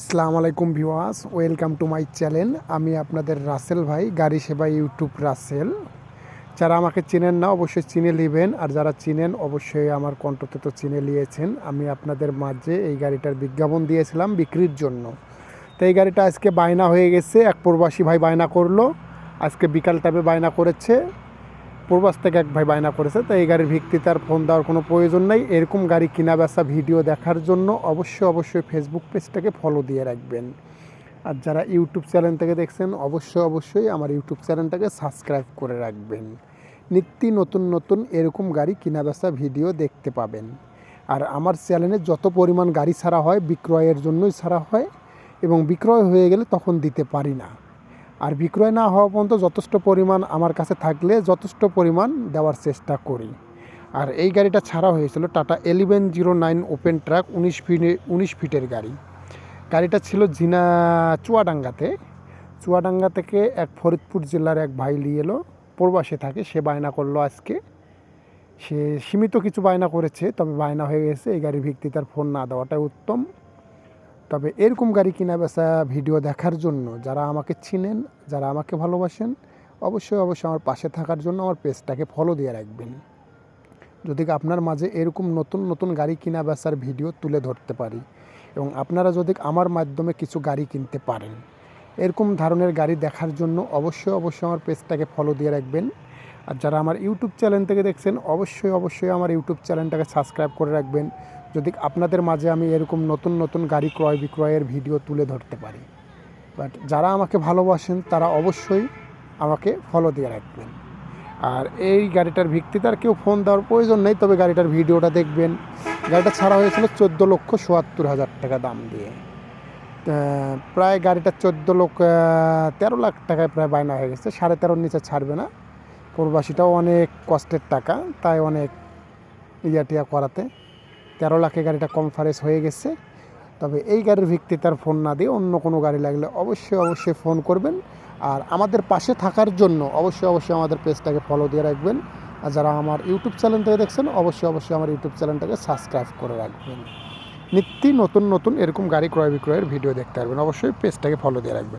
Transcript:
আসসালামু আলাইকুম viewers welcome to my channel. আমি আপনাদের রাসেল ভাই, গাড়ি সেবা ইউটিউব রাসেল। যারা আমাকে চেনেন না, অবশ্যই চিনে নেবেন। আর যারা চিনেন, অবশ্যই আমার কণ্ঠতে তো চিনে নিয়েছেন। আমি আপনাদের মাঝে এই গাড়িটার বিজ্ঞাপন দিয়েছিলাম বিক্রির জন্য। তো এই গাড়িটা আজকে বায়না হয়ে গেছে। এক প্রবাসী ভাই বায়না করল। আজকে বিকাল টাইমে বায়না করেছে। প্রবাস থেকে এক ভাই বায়না করেছে, তো এই গাড়ির ভিত্তিতে আর ফোন দেওয়ার কোনো প্রয়োজন নেই। এরকম গাড়ি কিনা বেচা ভিডিও দেখার জন্য অবশ্যই অবশ্যই ফেসবুক পেজটাকে ফলো দিয়ে রাখবেন। আর যারা ইউটিউব চ্যানেল থেকে দেখছেন, অবশ্যই অবশ্যই আমার ইউটিউব চ্যানেলটাকে সাবস্ক্রাইব করে রাখবেন। নিত্য নতুন নতুন এরকম গাড়ি কিনা বেচা ভিডিও দেখতে পাবেন। আর আমার চ্যানেলে যত পরিমাণ গাড়ি ছাড়া হয়, বিক্রয়ের জন্যই ছাড়া হয় এবং বিক্রয় হয়ে গেলে তখন দিতে পারি না। আর বিক্রয় না হওয়া পর্যন্ত যথেষ্ট পরিমাণ আমার কাছে থাকলে যথেষ্ট পরিমাণ দেওয়ার চেষ্টা করি। আর এই গাড়িটা ছাড়া হয়েছিল Tata eleven zero nine open truck উনিশ ফিটে, উনিশ ফিটের গাড়ি। গাড়িটা ছিল জিনা, চুয়াডাঙ্গাতে। চুয়াডাঙ্গা থেকে এক ফরিদপুর জেলার এক ভাই নিয়ে এলো, প্রবাসে থাকে, সে বায়না করল আজকে। সে সীমিত কিছু বায়না করেছে, তবে বায়না হয়ে গেছে, এই গাড়ির ভিত্তি তার ফোন না দেওয়াটাই উত্তম। তবে এরকম গাড়ি কিনা বেচা ভিডিও দেখার জন্য যারা আমাকে চিনেন, যারা আমাকে ভালোবাসেন, অবশ্যই অবশ্যই আমার পাশে থাকার জন্য আমার পেজটাকে ফলো দিয়ে রাখবেন। যদি আপনার মাঝে এরকম নতুন নতুন গাড়ি কিনা বেচার ভিডিও তুলে ধরতে পারি এবং আপনারা যদি আমার মাধ্যমে কিছু গাড়ি কিনতে পারেন। এরকম ধরনের গাড়ি দেখার জন্য অবশ্যই অবশ্যই আমার পেজটাকে ফলো দিয়ে রাখবেন। আর যারা আমার ইউটিউব চ্যানেল থেকে দেখছেন, অবশ্যই অবশ্যই আমার ইউটিউব চ্যানেলটাকে সাবস্ক্রাইব করে রাখবেন, যদি আপনাদের মাঝে আমি এরকম নতুন নতুন গাড়ি ক্রয় বিক্রয়ের ভিডিও তুলে ধরতে পারি। বাট যারা আমাকে ভালোবাসেন, তারা অবশ্যই আমাকে ফলো দিয়ে রাখবেন। আর এই গাড়িটার ভিত্তিতে আর কেউ ফোন দেওয়ার প্রয়োজন নেই, তবে গাড়িটার ভিডিওটা দেখবেন। গাড়িটা ছাড়া হয়েছিল চোদ্দ লক্ষ সোয়াত্তর হাজার টাকা দাম দিয়ে। প্রায় গাড়িটা চোদ্দ লোক তেরো লাখ টাকায় প্রায় বায়না হয়ে গেছে। সাড়ে তেরোর নিচে ছাড়বে না। প্রবাসীটাও অনেক কষ্টের টাকা, তাই অনেক ইয়া টিয়া করাতে। তেরো লাখে গাড়িটা কনফারেন্স হয়ে গেছে। তবে এই গাড়ির ভিত্তিতে আর ফোন না দিয়ে অন্য কোনো গাড়ি লাগলে অবশ্যই অবশ্যই ফোন করবেন। আর আমাদের পাশে থাকার জন্য অবশ্যই অবশ্যই আমাদের পেজটাকে ফলো দিয়ে রাখবেন। আর যারা আমার ইউটিউব চ্যানেল থেকে দেখছেন, অবশ্যই অবশ্যই আমার ইউটিউব চ্যানেলটাকে সাবস্ক্রাইব করে রাখবেন। নিত্য নতুন নতুন এরকম গাড়ি ক্রয় বিক্রয়ের ভিডিও দেখতে পারবেন। অবশ্যই পেজটাকে ফলো দিয়ে রাখবেন।